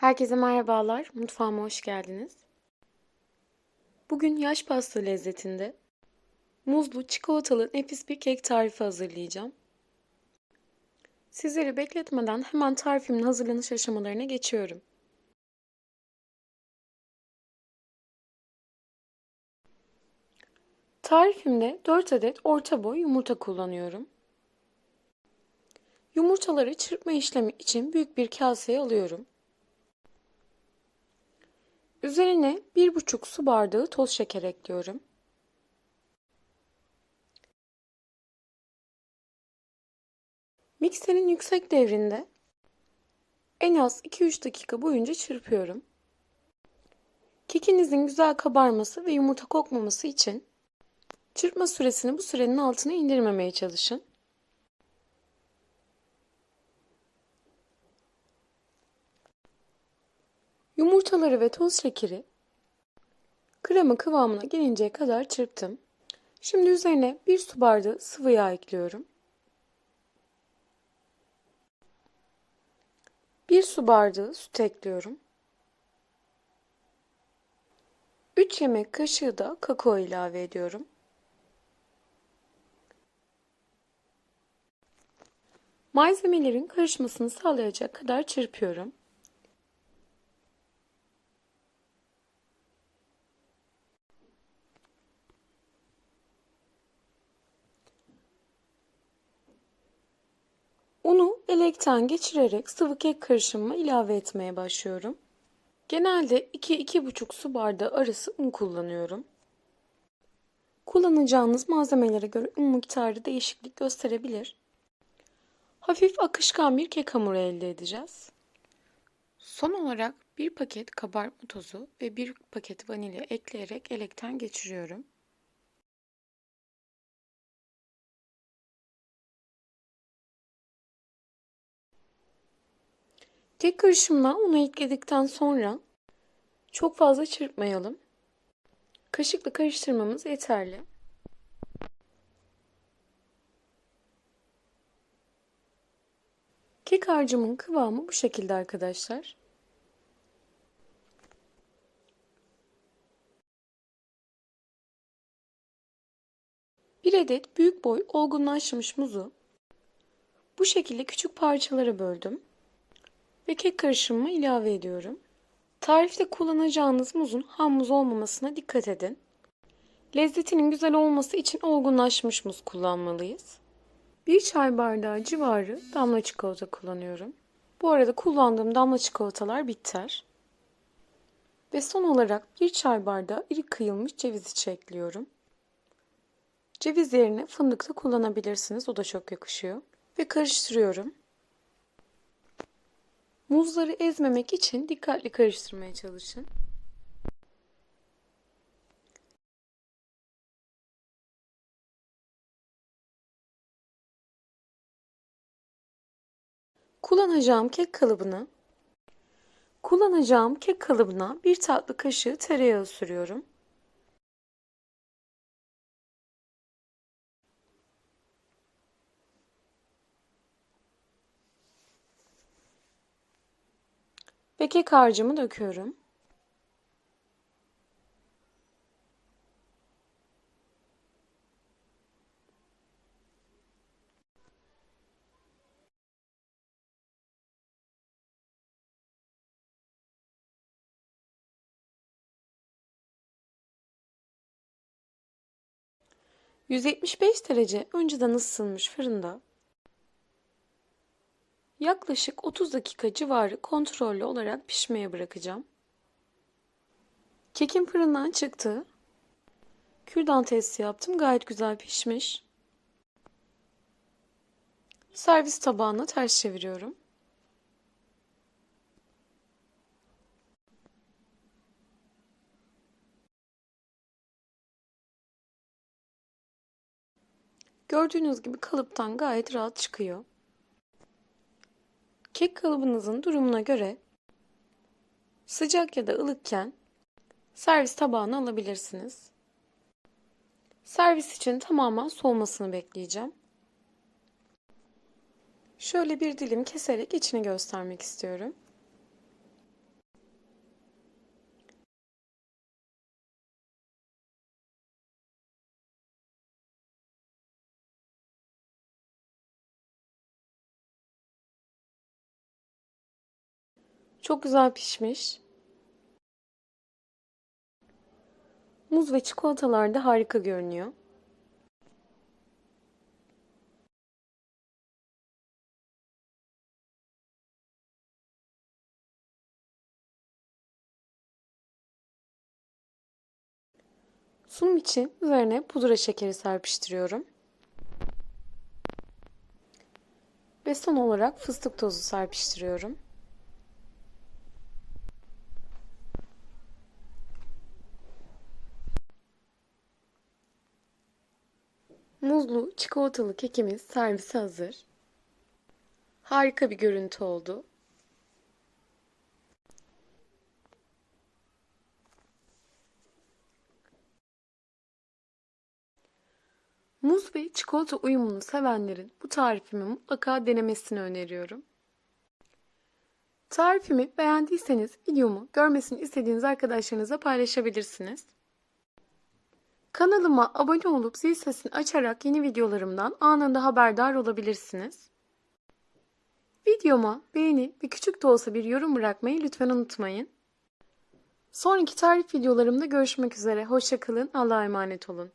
Herkese merhabalar, mutfağıma hoş geldiniz. Bugün yaş pasta lezzetinde muzlu çikolatalı nefis bir kek tarifi hazırlayacağım. Sizleri bekletmeden hemen tarifimin hazırlanış aşamalarına geçiyorum. Tarifimde 4 adet orta boy yumurta kullanıyorum. Yumurtaları çırpma işlemi için büyük bir kaseye alıyorum. Üzerine 1,5 su bardağı toz şeker ekliyorum. Mikserin yüksek devrinde en az 2-3 dakika boyunca çırpıyorum. Kekinizin güzel kabarması ve yumurta kokmaması için çırpma süresini bu sürenin altına indirmemeye çalışın. Yumurtaları ve toz şekeri krema kıvamına gelinceye kadar çırptım. Şimdi üzerine bir su bardağı sıvı yağ ekliyorum. Bir su bardağı süt ekliyorum. 3 yemek kaşığı da kakao ilave ediyorum. Malzemelerin karışmasını sağlayacak kadar çırpıyorum. Unu elekten geçirerek sıvı kek karışımıma ilave etmeye başlıyorum. Genelde 2-2,5 su bardağı arası un kullanıyorum. Kullanacağınız malzemelere göre un miktarı değişiklik gösterebilir. Hafif akışkan bir kek hamuru elde edeceğiz. Son olarak bir paket kabartma tozu ve bir paket vanilya ekleyerek elekten geçiriyorum. Kek karışımına unu ekledikten sonra çok fazla çırpmayalım. Kaşıkla karıştırmamız yeterli. Kek harcımın kıvamı bu şekilde arkadaşlar. Bir adet büyük boy olgunlaşmış muzu bu şekilde küçük parçalara böldüm ve kek karışımımı ilave ediyorum. Tarifte kullanacağınız muzun ham muz olmamasına dikkat edin. Lezzetinin güzel olması için olgunlaşmış muz kullanmalıyız. Bir çay bardağı civarı damla çikolata kullanıyorum. Bu arada kullandığım damla çikolatalar bitter. Ve son olarak bir çay bardağı iri kıyılmış ceviz içi ekliyorum. Ceviz yerine fındık da kullanabilirsiniz. O da çok yakışıyor. Ve karıştırıyorum. Muzları ezmemek için dikkatli karıştırmaya çalışın. Kullanacağım kek kalıbını Kullanacağım kek kalıbına bir tatlı kaşığı tereyağı sürüyorum. Ve kek harcımı döküyorum. ...175 derece önceden ısınmış fırında Yaklaşık 30 dakika civarı kontrollü olarak pişmeye bırakacağım. Kekim fırından çıktı. Kürdan testi yaptım. Gayet güzel pişmiş. Servis tabağına ters çeviriyorum. Gördüğünüz gibi kalıptan gayet rahat çıkıyor. Kek kalıbınızın durumuna göre sıcak ya da ılıkken servis tabağına alabilirsiniz. Servis için tamamen soğumasını bekleyeceğim. Şöyle bir dilim keserek içini göstermek istiyorum. Çok güzel pişmiş. Muz ve çikolatalar da harika görünüyor. Sunum için üzerine pudra şekeri serpiştiriyorum. Ve son olarak fıstık tozu serpiştiriyorum. Muzlu çikolatalı kekimiz servise hazır. Harika bir görüntü oldu. Muz ve çikolata uyumunu sevenlerin bu tarifimi mutlaka denemesini öneriyorum. Tarifimi beğendiyseniz videomu görmesini istediğiniz arkadaşlarınıza paylaşabilirsiniz. Kanalıma abone olup zil sesini açarak yeni videolarımdan anında haberdar olabilirsiniz. Videoma beğeni ve küçük de olsa bir yorum bırakmayı lütfen unutmayın. Sonraki tarif videolarımda görüşmek üzere. Hoşçakalın. Allah'a emanet olun.